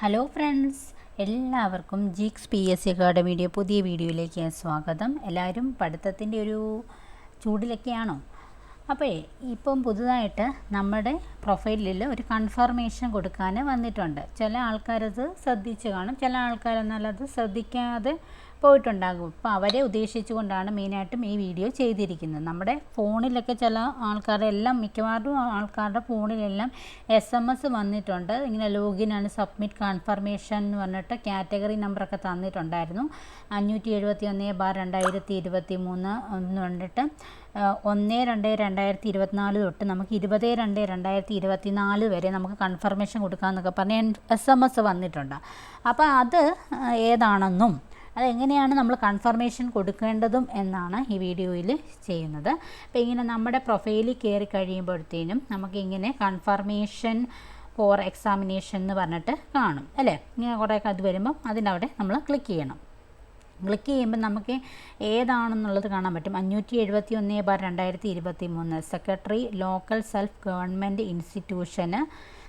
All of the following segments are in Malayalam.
ഹലോ ഫ്രണ്ട്സ് എല്ലാവർക്കും ജീക്സ് പി എസ് സി അക്കാഡമിയുടെ പുതിയ വീഡിയോയിലേക്ക് സ്വാഗതം. എല്ലാവരും പഠിത്തത്തിന്റെ ഒരു ചൂടിലൊക്കെയാണോ? അപ്പോൾ ഇപ്പം പുതുതായിട്ട് നമ്മുടെ പ്രൊഫൈലിൽ ഒരു കൺഫർമേഷൻ കൊടുക്കാൻ വന്നിട്ടുണ്ട്. ചില ആൾക്കാരത് ശ്രദ്ധിച്ച് കാണും ചില ആൾക്കാരെന്നാൽ അത് ശ്രദ്ധിക്കാതെ പോയിട്ടുണ്ടാകും അപ്പോൾ അവരെ ഉദ്ദേശിച്ചുകൊണ്ടാണ് മെയിനായിട്ടും ഈ വീഡിയോ ചെയ്തിരിക്കുന്നത്. നമ്മുടെ ഫോണിലൊക്കെ ചില ആൾക്കാരുടെ എല്ലാം മിക്കവാറും ആൾക്കാരുടെ ഫോണിലെല്ലാം എസ് എം എസ് വന്നിട്ടുണ്ട്. ഇങ്ങനെ ലോഗിൻ ആണ് സബ്മിറ്റ് കൺഫർമേഷൻ എന്ന് പറഞ്ഞിട്ട് കാറ്റഗറി നമ്പറൊക്കെ തന്നിട്ടുണ്ടായിരുന്നു. അഞ്ഞൂറ്റി എഴുപത്തി ഒന്ന് ബാർ രണ്ടായിരത്തി ഇരുപത്തി മൂന്ന് എന്ന് പറഞ്ഞിട്ട് ഒന്ന് രണ്ട് രണ്ടായിരത്തി ഇരുപത്തിനാല് തൊട്ട് നമുക്ക് ഇരുപത് രണ്ട് രണ്ടായിരത്തി ഇരുപത്തി നാല് വരെ നമുക്ക് കൺഫർമേഷൻ കൊടുക്കാമെന്നൊക്കെ പറഞ്ഞ് എസ് എം എസ് വന്നിട്ടുണ്ട്. അപ്പോൾ അത് ഏതാണെന്നും അതെങ്ങനെയാണ് നമ്മൾ കൺഫർമേഷൻ കൊടുക്കേണ്ടതും എന്നാണ് ഈ വീഡിയോയിൽ ചെയ്യുന്നത്. അപ്പോൾ ഇങ്ങനെ നമ്മുടെ പ്രൊഫൈലിൽ കയറി കഴിയുമ്പോഴത്തേനും നമുക്കിങ്ങനെ കൺഫർമേഷൻ ഫോർ എക്സാമിനേഷൻ എന്ന് പറഞ്ഞിട്ട് കാണും അല്ലേ? ഇങ്ങനെ കുറേ അത് വരുമ്പം അതിന്റെ അവിടെ നമ്മൾ ക്ലിക്ക് ചെയ്യണം. ക്ലിക്ക് ചെയ്യുമ്പോൾ നമുക്ക് ഏതാണെന്നുള്ളത് കാണാൻ പറ്റും. അഞ്ഞൂറ്റി എഴുപത്തി ഒന്ന് ബാർ രണ്ടായിരത്തി ഇരുപത്തി മൂന്ന് സെക്രട്ടറി ലോക്കൽ സെൽഫ് ഗവൺമെന്റ് ഇൻസ്റ്റിറ്റ്യൂഷന്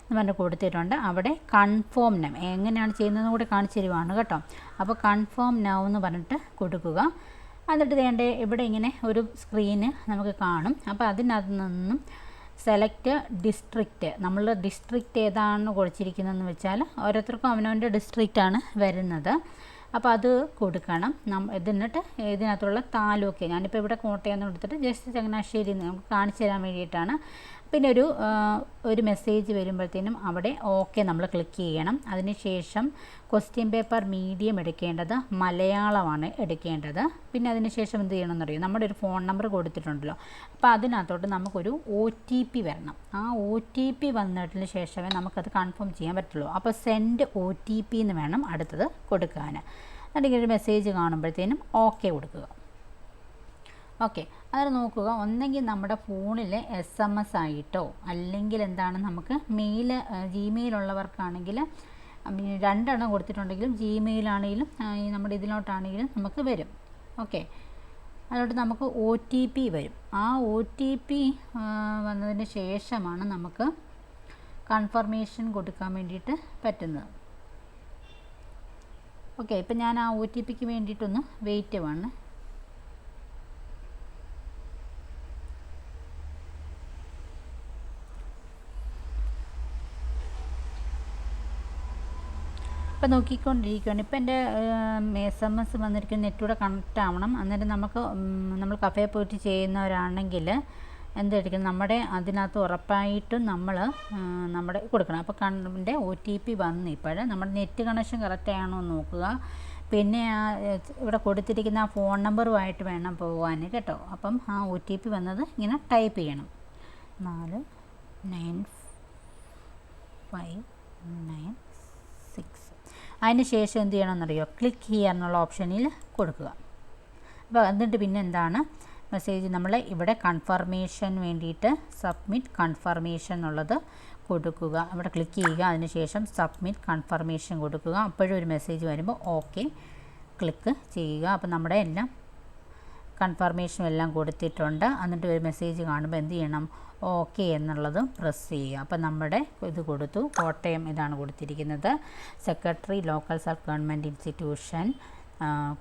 എന്ന് പറഞ്ഞ് കൊടുത്തിട്ടുണ്ട്. അവിടെ കൺഫേം നം. എങ്ങനെയാണ് ചെയ്യുന്നതെന്ന് കൂടി കാണിച്ചു തരുവാണ് കേട്ടോ. അപ്പോൾ കൺഫേം നൗ എന്ന് പറഞ്ഞിട്ട് കൊടുക്കുക. എന്നിട്ട് വേണ്ട ഇവിടെ ഇങ്ങനെ ഒരു സ്ക്രീന് നമുക്ക് കാണും. അപ്പോൾ അതിനകത്ത് നിന്നും സെലക്ട് ഡിസ്ട്രിക്റ്റ് നമ്മൾ ഡിസ്ട്രിക്റ്റ് ഏതാണെന്ന് കുറച്ചിരിക്കുന്നതെന്ന് വെച്ചാൽ ഓരോരുത്തർക്കും അവനവന്റെ ഡിസ്ട്രിക്റ്റാണ് വരുന്നത്. അപ്പോൾ അത് കൊടുക്കണം. നം എന്നിട്ട് ഇതിനകത്തുള്ള താലൂക്ക് ഞാനിപ്പോൾ ഇവിടെ കോട്ടയം എന്ന് കൊടുത്തിട്ട് ജസ്റ്റ് ചങ്ങനാശ്ശേരി നമുക്ക് കാണിച്ചു തരാൻ വേണ്ടിയിട്ടാണ്. പിന്നെ ഒരു ഒരു മെസ്സേജ് വരുമ്പോഴത്തേനും അവിടെ ഓക്കെ നമ്മൾ ക്ലിക്ക് ചെയ്യണം. അതിനുശേഷം ക്വസ്റ്റ്യൻ പേപ്പർ മീഡിയം എടുക്കേണ്ടത് മലയാളമാണ് എടുക്കേണ്ടത്. പിന്നെ അതിനുശേഷം എന്ത് ചെയ്യണമെന്നറിയോ നമ്മുടെ ഒരു ഫോൺ നമ്പർ കൊടുത്തിട്ടുണ്ടല്ലോ. അപ്പോൾ അതിനകത്തോട്ട് നമുക്കൊരു ഒ ടി പി വരണം. ആ ഒ ടി പി വന്നതിന് ശേഷമേ നമുക്കത് കൺഫേം ചെയ്യാൻ പറ്റുള്ളൂ. അപ്പോൾ സെൻഡ് ഒ ടി പി എന്ന് വേണം അടുത്തത് കൊടുക്കാൻ അല്ലെങ്കിൽ ഒരു മെസ്സേജ് കാണുമ്പോഴത്തേനും ഓക്കെ കൊടുക്കുക. ഓക്കെ. അത് നോക്കുക. ഒന്നെങ്കിൽ നമ്മുടെ ഫോണിൽ എസ് എം എസ് ആയിട്ടോ അല്ലെങ്കിൽ എന്താണ് നമുക്ക് മെയിൽ ജിമെയിൽ ഉള്ളവർക്കാണെങ്കിൽ രണ്ടെണ്ണം കൊടുത്തിട്ടുണ്ടെങ്കിലും ജിമെയിലാണെങ്കിലും നമ്മുടെ ഇതിലോട്ടാണെങ്കിലും നമുക്ക് വരും. ഓക്കെ. അതുകൊണ്ട് നമുക്ക് ഒ ടി പി വരും. ആ ഒ ടി പി വന്നതിന് ശേഷമാണ് നമുക്ക് കൺഫർമേഷൻ കൊടുക്കാൻ വേണ്ടിയിട്ട് പറ്റുന്നത്. ഓക്കെ. ഇപ്പം ഞാൻ ആ ഒ ടി പിക്ക് വേണ്ടിയിട്ടൊന്ന് വെയിറ്റ് വേണം ഇപ്പം നോക്കിക്കൊണ്ടിരിക്കുകയാണ് ഇപ്പം എന്റെ എസ് എം എസ് വന്നിരിക്കുന്ന നെറ്റൂടെ കണക്റ്റ് ആവണം അന്നേരം നമുക്ക് നമ്മൾ കഫേ പോയിട്ട് ചെയ്യുന്നവരാണെങ്കിൽ എന്തായിരിക്കും നമ്മുടെ അതിനകത്ത് ഉറപ്പായിട്ടും നമ്മൾ നമ്മുടെ കൊടുക്കണം. അപ്പോൾ കണ്ണിന്റെ ഒ ടി പി വന്ന് ഇപ്പോഴേ നമ്മുടെ നെറ്റ് കണക്ഷൻ കറക്റ്റ് ആണോ നോക്കുക. പിന്നെ ആ ഇവിടെ കൊടുത്തിരിക്കുന്ന ആ ഫോൺ നമ്പറുമായിട്ട് വേണം പോകാൻ കേട്ടോ. അപ്പം ആ ഒ ടി പി വന്നത് ഇങ്ങനെ ടൈപ്പ് ചെയ്യണം. നാല് നയൻ ഫൈവ് നയൻ സിക്സ് അതിന് ശേഷം എന്ത് ചെയ്യണമെന്നറിയോ ക്ലിക്ക് ചെയ്യുക എന്നുള്ള ഓപ്ഷനിൽ കൊടുക്കുക. അപ്പോൾ എന്നിട്ട് പിന്നെ എന്താണ്? മെസ്സേജ് നമ്മൾ ഇവിടെ കൺഫർമേഷൻ വേണ്ടിയിട്ട് സബ്മിറ്റ് കൺഫർമേഷൻ എന്നുള്ളത് കൊടുക്കുക. അവിടെ ക്ലിക്ക് ചെയ്യുക. അതിനുശേഷം സബ്മിറ്റ് കൺഫർമേഷൻ കൊടുക്കുക. അപ്പോഴും ഒരു മെസ്സേജ് വരുമ്പോൾ ഓക്കെ ക്ലിക്ക് ചെയ്യുക. അപ്പോൾ നമ്മുടെ എല്ലാം കൺഫർമേഷനും എല്ലാം കൊടുത്തിട്ടുണ്ട്. എന്നിട്ട് ഒരു മെസ്സേജ് കാണുമ്പോൾ എന്ത് ചെയ്യണം? ഓക്കെ എന്നുള്ളതും പ്രസ് ചെയ്യുക. അപ്പം നമ്മുടെ ഇത് കൊടുത്തു. കോട്ടയം ഇതാണ് കൊടുത്തിരിക്കുന്നത്. Secretary local self government institution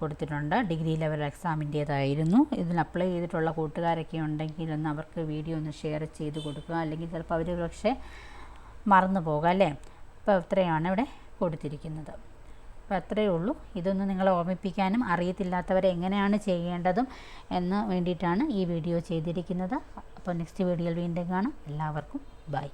കൊടുത്തിട്ടുണ്ട്. ഡിഗ്രി ലെവൽ എക്സാമിന്റേതായിരുന്നു ഇതിൽ അപ്ലൈ ചെയ്തിട്ടുള്ള കൂട്ടുകാരൊക്കെ ഉണ്ടെങ്കിൽ ഒന്ന് അവർക്ക് വീഡിയോ ഒന്ന് ഷെയർ ചെയ്ത് കൊടുക്കുക. അല്ലെങ്കിൽ ചിലപ്പോൾ അവർ പക്ഷേ മറന്നു പോകുക അല്ലേ? അപ്പോൾ ഇത്രയാണ് ഇവിടെ കൊടുത്തിരിക്കുന്നത്. അപ്പോൾ അത്രയേ ഉള്ളൂ. ഇതൊന്ന് നിങ്ങളെ ഓർമ്മിപ്പിക്കാനും അറിയത്തില്ലാത്തവരെ എങ്ങനെയാണ് ചെയ്യേണ്ടതും എന്ന് വേണ്ടിയിട്ടാണ് ഈ വീഡിയോ ചെയ്തിരിക്കുന്നത്. അപ്പോൾ നെക്സ്റ്റ് വീഡിയോയിൽ വീണ്ടും കാണാം. എല്ലാവർക്കും ബൈ.